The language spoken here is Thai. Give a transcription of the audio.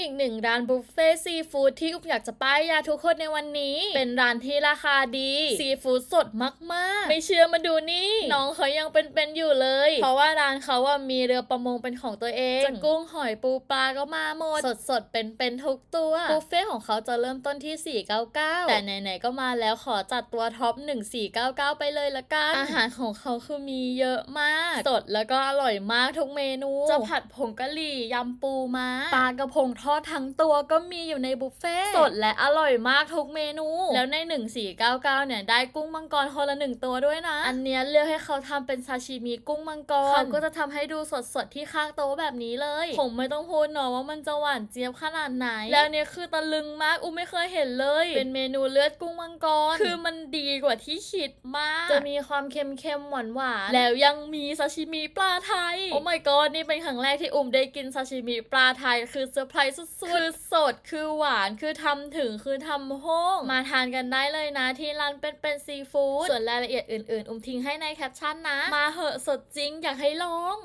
อีกหนึ่งร้านบุฟเฟ่ซีฟู้ดที่อุบอยากจะป้ายยาทุกคนในวันนี้ เป็นร้านที่ราคาดีซีฟู้ดสดมากๆ ไม่เชื่อมาดูนี่น้องเขายังเป็นๆอยู่เลย เพราะว่าร้านเขาว่ามีเรือประมงเป็นของตัวเองจะกุ้งหอยปูปลาก็มาหมดสดๆเป็นๆทุกตัวบุฟเฟ่ของเขาจะเริ่มต้นที่ 499 แต่ไหนๆก็มาแล้วขอจัดตัวท็อป 1499 ไปเลยละกัน อาหารของเขาคือมีเยอะมาก สดแล้วก็อร่อยมากทุกเมนูจะผัดผงกะหรี่ยำปูม้าปลากระพงทอดทั้งตัวก็มีอยู่ในบุฟเฟ่ต์สดและอร่อยมากทุกเมนู แล้วใน 1499 เนี่ย ได้กุ้งมังกรคนละหนึ่งตัวด้วยนะ อันเนี้ยเลือกให้เขาทำเป็นซาชิมิกุ้งมังกรเขาก็จะทำให้ดูสดๆที่ข้างโต๊ะแบบนี้เลย ผมไม่ต้องพูดเนาะว่ามันจะหวานเจี๊ยบขนาดไหน แล้วเนี่ยคือตะลึงมากอุ้มไม่เคยเห็นเลย เป็นเมนูเลือดกุ้งมังกร คือมันดีกว่าที่คิดมาก จะมีความเค็มๆหวานๆแล้วยังมีซาชิมิปลาไทย โอ้ my god นี่เป็นครั้งแรกที่อุ้มได้กินซาชิมิปลาไทย คือเซอร์ไพรส์สุดๆคือสดคือหวานคือทำถึงคือทำโห้งมาทานกันได้เลยนะที่ร้านเป็นเป็นซีฟู้ดส่วนรายละเอียดอื่นๆ อุ้มทิ้งให้ในแคปชั่นนะ มาเหอะสดจริงอยากให้ลอง